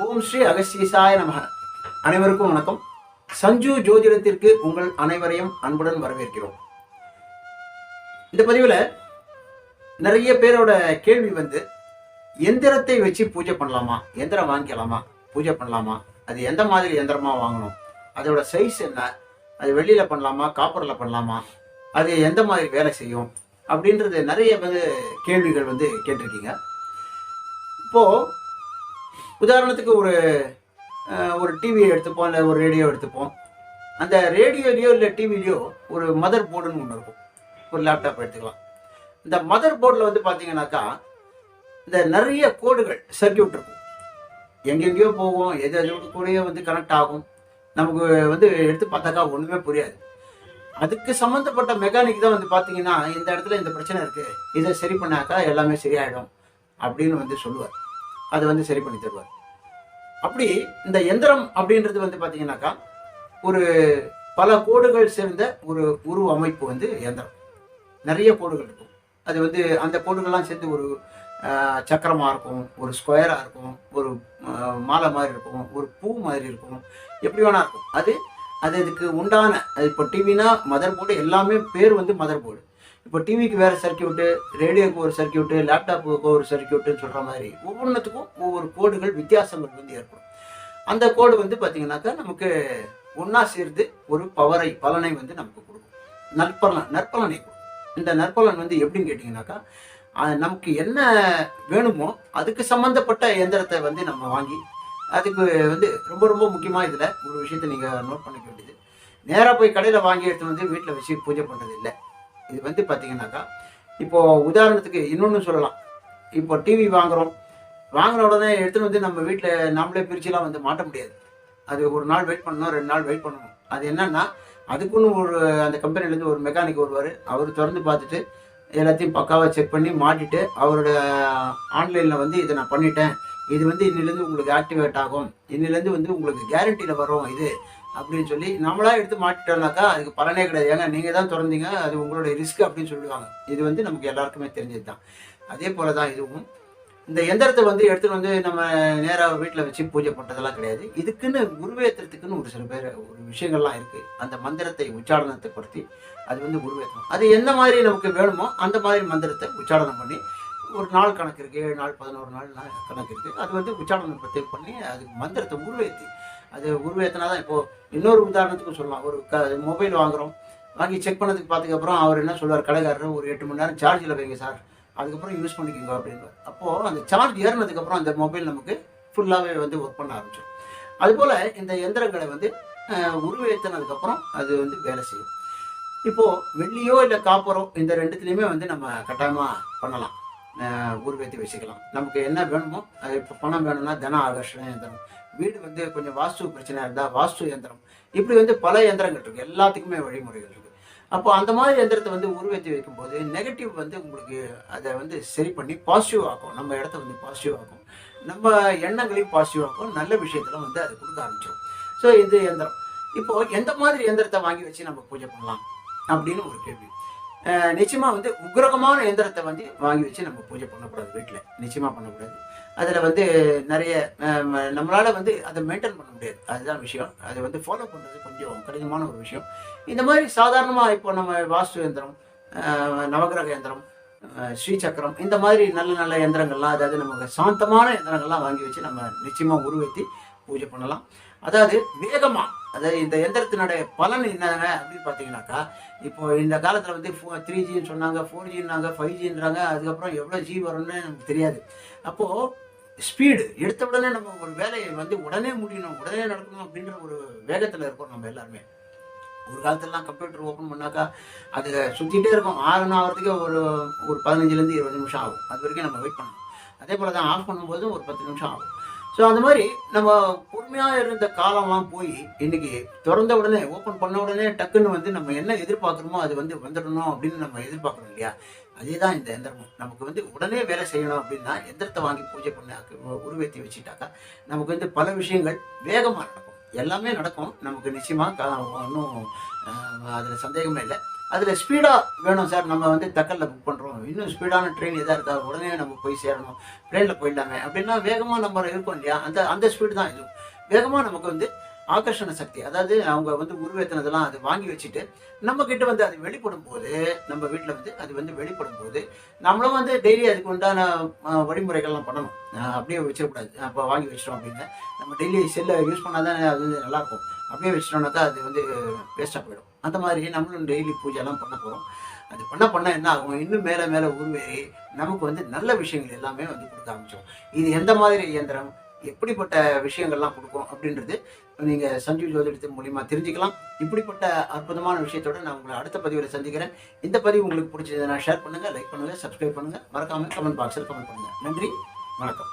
ஓம் ஸ்ரீ அகஸ்தீசாய நமக. அனைவருக்கும் வணக்கம். சஞ்சு ஜோதிடத்திற்கு உங்கள் அனைவரையும் அன்புடன் வரவேற்கிறோம். இந்த பதிவில் நிறைய பேரோட கேள்வி வந்து எந்திரத்தை வச்சு பூஜை பண்ணலாமா? எந்திரம் வாங்கிக்கலாமா? பூஜை பண்ணலாமா? அது எந்த மாதிரி எந்திரமா வாங்கணும்? அதோட சைஸ் என்ன? அது வெளியில் பண்ணலாமா? காப்பரில் பண்ணலாமா? அது எந்த மாதிரி வேலை செய்யும்? அப்படின்றது நிறைய வந்து கேள்விகள் வந்து கேட்டிருக்கீங்க. இப்போது உதாரணத்துக்கு ஒரு ஒரு டிவியை எடுத்துப்போம் இல்லை ஒரு ரேடியோ எடுத்துப்போம். அந்த ரேடியோலையோ இல்லை டிவிலையோ ஒரு மதர் போர்டுன்னு ஒன்று இருக்கும். ஒரு லேப்டாப் எடுத்துக்கலாம். இந்த மதர் போர்டில் வந்து பார்த்தீங்கன்னாக்கா இந்த நிறைய கோடுகள் சர்க்கியூட் இருக்கும். எங்கெங்கேயோ போகும் எது எது கூடயோ வந்து கனெக்ட் ஆகும். நமக்கு வந்து எடுத்து பார்த்தாக்கா ஒன்றுமே புரியாது. அதுக்கு சம்மந்தப்பட்ட மெக்கானிக் தான் வந்து பார்த்தீங்கன்னா இந்த இடத்துல இந்த பிரச்சனை இருக்குது இதை சரி பண்ணாக்கா எல்லாமே சரியாயிடும் அப்படின்னு வந்து சொல்லுவார். அதை வந்து சரி பண்ணி தருவார். அப்படி இந்த எந்திரம் அப்படின்றது வந்து பார்த்தீங்கன்னாக்கா ஒரு பல கோடுகள் சேர்ந்த ஒரு உருவ அமைப்பு வந்து எந்திரம். நிறைய கோடுகள் இருக்கும். அது வந்து அந்த கோடுகள்லாம் சேர்ந்து ஒரு சக்கரமாக இருக்கும் ஒரு ஸ்கொயராக இருக்கும் ஒரு மாலை மாதிரி இருக்கும் ஒரு பூ மாதிரி இருக்கும் எப்படி வேணா இருக்கும். அது அது அதுக்கு உண்டான அது இப்போ டிவினா மதர் போர்டு எல்லாமே பேர் வந்து மதர் போர்டு இப்போ டிவிக்கு வேறு சர்க்கியூட்டு ரேடியோக்கு ஒரு சர்க்கியூட்டு லேப்டாப்புக்கு ஒரு சர்க்கியூட்டுன்னு சொல்கிற மாதிரி ஒவ்வொன்றுத்துக்கும் ஒவ்வொரு கோடுகள் வித்தியாசங்கள் வந்து ஏற்படும். அந்த கோடு வந்து பார்த்தீங்கன்னாக்கா நமக்கு ஒன்றா சேர்ந்து ஒரு பவரை பலனை வந்து நமக்கு கொடுக்கும். நற்பலன் நற்பலனை கொடுக்கும். இந்த நற்பலன் வந்து எப்படின்னு கேட்டிங்கனாக்கா நமக்கு என்ன வேணுமோ அதுக்கு சம்மந்தப்பட்ட இயந்திரத்தை வந்து நம்ம வாங்கி அதுக்கு வந்து ரொம்ப ரொம்ப முக்கியமாக இதில் ஒரு விஷயத்தை நீங்கள் நோட் பண்ணிக்க வேண்டியது. நேராக போய் கடையில் வாங்கி எடுத்து வந்து வீட்டில் வச்சு பூஜை பண்ணுறது இல்லை. இது வந்து பார்த்தீங்கன்னாக்கா இப்போது உதாரணத்துக்கு இன்னொன்று சொல்லலாம். இப்போ டிவி வாங்குகிறோம் வாங்கின உடனே எடுத்துன்னு வந்து நம்ம வீட்டில் நம்மளே பிரிச்சுலாம் வந்து மாட்ட முடியாது. அது ஒரு நாள் வெயிட் பண்ணணும் ரெண்டு நாள் வெயிட் பண்ணணும். அது என்னன்னா அதுக்குன்னு ஒரு அந்த கம்பெனிலேருந்து ஒரு மெக்கானிக் வருவார். அவர் திறந்து பார்த்துட்டு எல்லாத்தையும் பக்காவாக செக் பண்ணி மாட்டிட்டு அவரோட ஆன்லைனில் வந்து இதை நான் பண்ணிட்டேன். இது வந்து இன்னிலேருந்து உங்களுக்கு ஆக்டிவேட் ஆகும். இன்னிலேருந்து வந்து உங்களுக்கு கேரண்டியில் வரும் இது. அப்படின்னு சொல்லி நம்மளா எடுத்து மாட்டிட்டோம்னாக்கா அதுக்கு பலனே கிடையாது. ஏங்க நீங்கள் தான் திறந்தீங்க அது உங்களுடைய ரிஸ்க் அப்படின்னு சொல்லுவாங்க. இது வந்து நமக்கு எல்லாருக்குமே தெரிஞ்சது தான். அதே போல தான் இதுவும். இந்த எந்திரத்தை வந்து எடுத்துகிட்டு வந்து நம்ம நேராக வீட்டில் வச்சு பூஜை பண்ணுறதெல்லாம் கிடையாது. இதுக்குன்னு உருவேற்றுறதுக்குன்னு ஒரு சில பேர் ஒரு விஷயங்கள்லாம் இருக்குது அந்த மந்திரத்தை உச்சாரணத்தை படுத்தி அது வந்து உருவேற்றணும் அது எந்த மாதிரி நமக்கு வேணுமோ அந்த மாதிரி மந்திரத்தை உச்சாரணம் பண்ணி ஒரு நாள் கணக்கு இருக்குது ஏழு நாள் பதினோரு நாள் கணக்கு இருக்குது அது வந்து உச்சாரணம் பற்றி பண்ணி அது மந்திரத்தை உருவேற்றி அது உருவேத்தினா தான் இப்போது இன்னொரு உதாரணத்துக்கு சொல்லலாம். ஒரு க மொபைல் வாங்குகிறோம் வாங்கி செக் பண்ணதுக்கு பார்த்துக்கப்புறம் அவர் என்ன சொல்வார் கடைக்காரர் ஒரு எட்டு மணி நேரம் சார்ஜில் வைங்க சார் அதுக்கப்புறம் யூஸ் பண்ணிக்கோங்க அப்படின்னு அப்போது அந்த சார்ஜ் ஏறினதுக்கப்புறம் அந்த மொபைல் நமக்கு ஃபுல்லாகவே வந்து ஒர்க் பண்ண ஆரம்பிச்சிடும் அதுபோல் இந்த எந்திரங்களை வந்து உருவேத்தினதுக்கப்புறம் அது வந்து வேலை செய்யும். இப்போது வெள்ளியோ இல்லை காப்பரோ இந்த ரெண்டுத்துலேயுமே வந்து நம்ம கட்டாயமாக பண்ணலாம். உருவேற்றி வச்சுக்கலாம். நமக்கு என்ன வேணுமோ அது இப்போ பணம் வேணும்னா தன ஆகர்ஷண எந்திரம் வீடு வந்து கொஞ்சம் வாஸ்து பிரச்சனை இருந்தால் வாஸ்து எந்திரம் இப்படி வந்து பல எந்திரங்கள் இருக்குது எல்லாத்துக்குமே வழிமுறைகள் இருக்குது அப்போ அந்த மாதிரி எந்திரத்தை வந்து உருவேற்றி வைக்கும்போது நெகட்டிவ் வந்து உங்களுக்கு அதை வந்து சரி பண்ணி பாசிட்டிவ் ஆக்கும். நம்ம இடத்த வந்து பாசிட்டிவ் ஆக்கும். நம்ம எண்ணங்களையும் பாசிட்டிவ் ஆக்கும். நல்ல விஷயத்துல வந்து அது கொடுக்க ஆரம்பிச்சிடும் ஸோ இது எந்திரம் இப்போ எந்த மாதிரி எந்திரத்தை வாங்கி வச்சு நம்ம பூஜை பண்ணலாம்? அப்படின்னு ஒரு கேள்வி. நிச்சயமாக வந்து உக்ரகமான எந்திரத்தை வந்து வாங்கி வச்சு நம்ம பூஜை பண்ணக்கூடாது வீட்டில் நிச்சயமாக பண்ணக்கூடாது. அதில் வந்து நிறைய நம்மளால் வந்து அதை மெயின்டைன் பண்ண முடியாது. அதுதான் விஷயம். அதை வந்து ஃபாலோ பண்ணுறது கொஞ்சம் கடினமான ஒரு விஷயம். இந்த மாதிரி சாதாரணமாக இப்போ நம்ம வாஸ்து எந்திரம் நவகிரக எந்திரம் ஸ்ரீ சக்கரம் இந்த மாதிரி நல்ல நல்ல எந்திரங்கள்லாம் அதாவது நமக்கு சாந்தமான எந்திரங்கள்லாம் வாங்கி வச்சு நம்ம நிச்சயமாக உருவத்தி பூஜை பண்ணலாம். அதாவது வேகமாக அதாவது இந்த எந்திரத்தினுடைய பலன் என்னங்க அப்படின்னு பார்த்தீங்கன்னாக்கா இப்போ இந்த காலத்தில் வந்து ஃபோ த்ரீ ஜின்னு சொன்னாங்க ஃபோர் ஜின்னாங்க ஃபைவ் ஜின்றாங்க அதுக்கப்புறம் எவ்வளோ ஜி வரும்னு நமக்கு தெரியாது. அப்போது ஸ்பீடு எடுத்த உடனே நம்ம ஒரு வேலையை வந்து உடனே முடியணும் உடனே நடக்கணும் அப்படின்ற ஒரு வேகத்தில் இருக்கோம் நம்ம எல்லாருமே. ஒரு காலத்துலலாம் கம்ப்யூட்டர் ஓப்பன் பண்ணாக்கா அது சுற்றிட்டே இருக்கும். ஆகணும் ஆகிறதுக்கே ஒரு ஒரு பதினஞ்சுலேருந்து இருபது நிமிஷம் ஆகும். அது வரைக்கும் நம்ம வெயிட் பண்ணணும். அதே போல் தான் ஆஃப் பண்ணும்போது ஒரு பத்து நிமிஷம் ஆகும். ஸோ அந்த மாதிரி நம்ம பொறுமையாக இருந்த காலம்லாம் போய் இன்னைக்கு திறந்த உடனே ஓப்பன் பண்ண உடனே டக்குன்னு வந்து நம்ம என்ன எதிர்பார்க்குறோமோ அது வந்து வந்துடணும் அப்படின்னு நம்ம எதிர்பார்க்குறோம் இல்லையா? அதே தான் இந்த எந்திரமும். நமக்கு வந்து உடனே வேலை செய்யணும் அப்படின்னா எந்திரத்தை வாங்கி பூஜை பண்ண உருவேற்றி வச்சுட்டாக்கா நமக்கு வந்து பல விஷயங்கள் வேகமாக நடக்கும். எல்லாமே நடக்கும். நமக்கு நிச்சயமாக ஒன்றும் அதில் சந்தேகமே இல்லை. அதில் ஸ்பீடாக வேணும் சார். நம்ம வந்து தக்கலில் புக் பண்ணுறோம் இன்னும் ஸ்பீடான ட்ரெயின் எதாக இருக்கா உடனே நம்ம போய் சேரணும். ட்ரெயினில் போயிடலாமே. அப்படின்னா வேகமாக நம்ம இருக்கோம் இல்லையா? அந்த அந்த ஸ்பீடு தான் இது. வேகமாக நமக்கு வந்து ஆகர்ஷண சக்தி. அதாவது அவங்க வந்து உருவேத்தினதெல்லாம் அது வாங்கி வச்சுட்டு நம்ம கிட்ட வந்து அது வெளிப்படும் போது நம்ம வீட்டில் வந்து அது வந்து வெளிப்படும் போது நம்மளும் வந்து டெய்லி அதுக்கு உண்டான வழிமுறைகள்லாம் பண்ணணும். அப்படியே வச்சிடக்கூடாது. அப்போ வாங்கி வச்சிட்டோம் அப்படின்னு நம்ம டெய்லி செல்லை யூஸ் பண்ணால் தான் அது வந்து நல்லாயிருக்கும். அப்படியே வச்சிட்டோம்னாக்கா அது வந்து வேஸ்ட்டாக போயிடும். அந்த மாதிரி நம்மளும் டெய்லி பூஜைலாம் பண்ண போகிறோம் அது பண்ண பண்ண என்ன ஆகும்? இன்னும் மேலே மேலே உருவேறி நமக்கு வந்து நல்ல விஷயங்கள் எல்லாமே வந்து கொடுக்க ஆரம்பிச்சோம் இது எந்த மாதிரி இயந்திரம்? எப்படிப்பட்ட விஷயங்கள்லாம் கொடுக்கும் அப்படின்றது நீங்கள் சஞ்சீவ் ஜோதிடத்தின் மூலியமாக தெரிஞ்சுக்கலாம். இப்படிப்பட்ட அற்புதமான விஷயத்தோட நான் உங்களை அடுத்த பதிவில் சந்திக்கிறேன். இந்த பதிவு உங்களுக்கு பிடிச்சதுன்னா ஷேர் பண்ணுங்கள் லைக் பண்ணுங்கள் சப்ஸ்கிரைப் பண்ணுங்கள் மறக்காமல் கமெண்ட் பாக்ஸில் கமெண்ட் பண்ணுங்கள் நன்றி வணக்கம்.